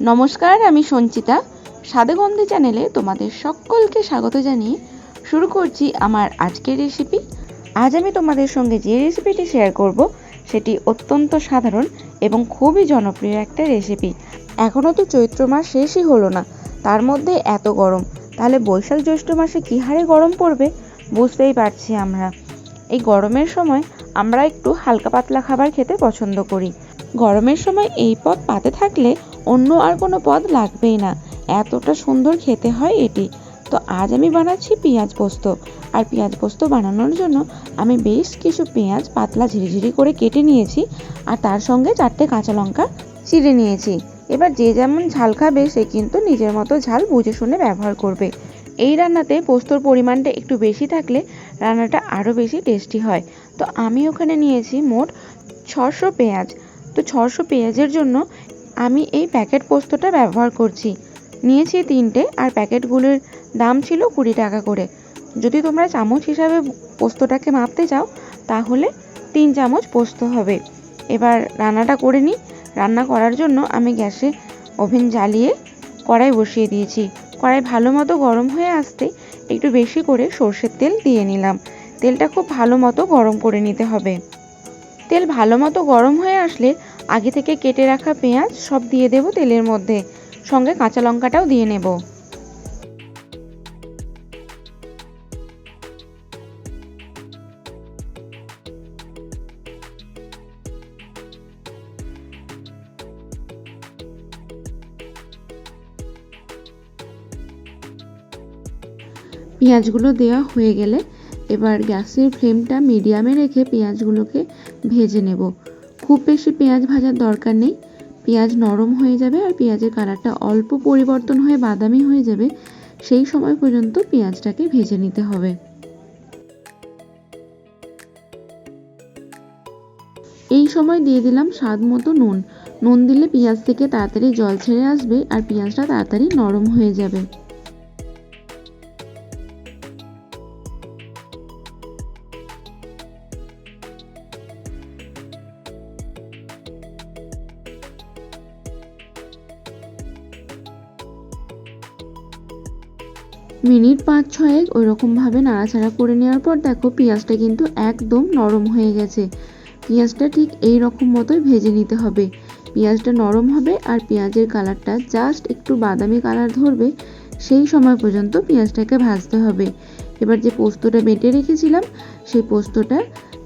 নমস্কার, আমি সঞ্চিতা। স্বাদেগন্ধি চ্যানেলে তোমাদের সকলকে স্বাগত জানিয়ে শুরু করছি আমার আজকের রেসিপি আজ আমি তোমাদের সঙ্গে যে রেসিপিটি শেয়ার করব, সেটি অত্যন্ত সাধারণ এবং খুবই জনপ্রিয় একটা রেসিপি এখনও তো চৈত্র মাস শেষই হলো না, তার মধ্যে এত গরম। তাহলে বৈশাখ জ্যৈষ্ঠ মাসে কী হারে গরম পড়বে? বুঝতেই পারছি আমরা। এই গরমের সময় আমরা একটু হালকা পাতলা খাবার খেতে পছন্দ করি। গরমের সময় এই পদ পাতে থাকলে অন্য আর কোনো পদ লাগবেই না। এতটা সুন্দর খেতে হয় এটি। তো আজ আমি বানাচ্ছি পেঁয়াজ পোস্ত। আর পেঁয়াজ পোস্ত বানানোর জন্য আমি বেশ কিছু পেঁয়াজ পাতলা ঝিরিঝিরি করে কেটে নিয়েছি। আর তার সঙ্গে চারটে কাঁচা লঙ্কা চিড়ে নিয়েছি। এবার যে যেমন ঝাল খাবে, সে কিন্তু নিজের মতো ঝাল বুঝে শুনে ব্যবহার করবে। এই রান্নাতে পোস্তর পরিমাণটা একটু বেশি থাকলে রান্নাটা আরও বেশি টেস্টি হয়। তো আমি ওখানে নিয়েছি মোট ছশো পেঁয়াজ। তো ছশো পেঁয়াজের জন্য আমি এই প্যাকেট পোস্তটা ব্যবহার করছি। নিয়েছি তিনটে আর প্যাকেটগুলোর দাম ছিল কুড়ি টাকা করে। যদি তোমরা চামচ হিসাবে পোস্তটাকে মাপতে চাও, তাহলে তিন চামচ পোস্ত হবে। এবার রান্নাটা করে নিই। রান্না করার জন্য আমি গ্যাসে ওভেন জ্বালিয়ে কড়াই বসিয়ে দিয়েছি। কড়াই ভালো মতো গরম হয়ে আসতে একটু বেশি করে সর্ষের তেল দিয়ে নিলাম। তেলটা খুব ভালো মতো গরম করে নিতে হবে। তেল ভালো মতো গরম হয়ে আসলে আগে থেকে কেটে রাখা পেঁয়াজ সব দিয়ে দেব তেলের মধ্যে। সঙ্গে কাঁচা লঙ্কাটাও দিয়ে নেব। পেঁয়াজগুলো দেওয়া হয়ে গেলে এবার গ্যাসের ফ্লেমটা মিডিয়ামে রেখে পেঁয়াজগুলোকে ভেজে নেব। খুব বেশি পেঁয়াজ ভাজার দরকার নেই। পেঁয়াজ নরম হয়ে যাবে আর পেঁয়াজের কালারটা অল্প পরিবর্তন হয়ে বাদামি হয়ে যাবে, সেই সময় পর্যন্ত পেঁয়াজটাকে ভেজে নিতে হবে। এই সময় দিয়ে দিলাম স্বাদ মতো নুন। নুন দিলে পেঁয়াজ থেকে তাড়াতাড়ি জল ছেড়ে আসবে আর পেঁয়াজটা তাড়াতাড়ি নরম হয়ে যাবে। মিনিট পাঁচ ছয়েক ওই রকমভাবে নাড়াচাড়া করে নেওয়ার পর দেখো পেঁয়াজটা কিন্তু একদম নরম হয়ে গেছে। পেঁয়াজটা ঠিক এই রকম মতোই ভেজে নিতে হবে। পেঁয়াজটা নরম হবে আর পেঁয়াজের কালারটা জাস্ট একটু বাদামি কালার ধরবে, সেই সময় পর্যন্ত পেঁয়াজটাকে ভাজতে হবে। এবার যে পোস্তটা বেটে রেখেছিলাম, সেই পোস্তটা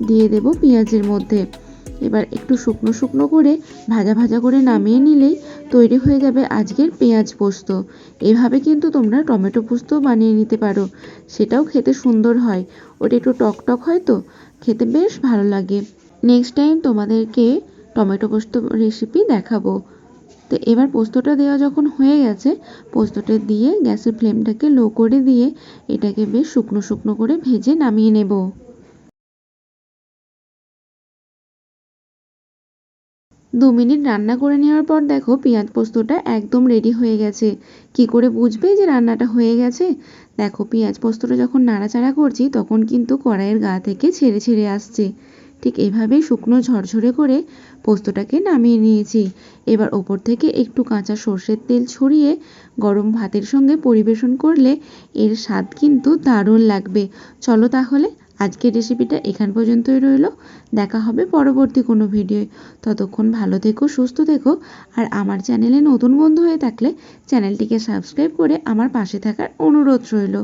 দিয়ে দেব পেঁয়াজের মধ্যে। এবার একটু শুকনো শুকনো করে ভাজা ভাজা করে নামিয়ে নিলেই তৈরি হয়ে যাবে আজকের পেঁয়াজ পোস্ত। এভাবে কিন্তু তোমরা টমেটো পোস্ত বানিয়ে নিতে পারো। সেটাও খেতে সুন্দর হয়। ওটা একটু টক টক হয় তো, খেতে বেশ ভালো লাগে। নেক্সট টাইম তোমাদেরকে টমেটো পোস্ত রেসিপি দেখাবো। তো এবার পোস্তটা দেওয়া যখন হয়ে গেছে, পোস্তটা দিয়ে গ্যাসের ফ্লেমটাকে লো করে দিয়ে এটাকে বেশ শুকনো শুকনো করে ভেজে নামিয়ে নেব। দু মিনিট রান্না করে নেওয়ার পর দেখো পেঁয়াজ পোস্তটা একদম রেডি হয়ে গেছে। কি করে বুঝবে যে রান্নাটা হয়ে গেছে? দেখো পেঁয়াজ পোস্তটা যখন নাড়াচাড়া করছি, তখন কিন্তু কড়াইয়ের গা থেকে ছেড়ে ছেড়ে আসছে। ঠিক এভাবেই শুকনো ঝরঝরে করে পোস্তটাকে নামিয়ে নিয়েছি। এবার ওপর থেকে একটু কাঁচা সর্ষের তেল ছড়িয়ে গরম ভাতের সঙ্গে পরিবেশন করলে এর স্বাদ কিন্তু দারুণ লাগবে। চলো তাহলে আজকের রেসিপিটা এখান পর্যন্তই রইল। দেখা হবে পরবর্তী কোনো ভিডিওয়ে ততক্ষণ ভালো থেকো, সুস্থ থেকো, আর আমার চ্যানেলে নতুন বন্ধু হয়ে থাকলে চ্যানেলটিকে সাবস্ক্রাইব করে আমার পাশে থাকার অনুরোধ রইল।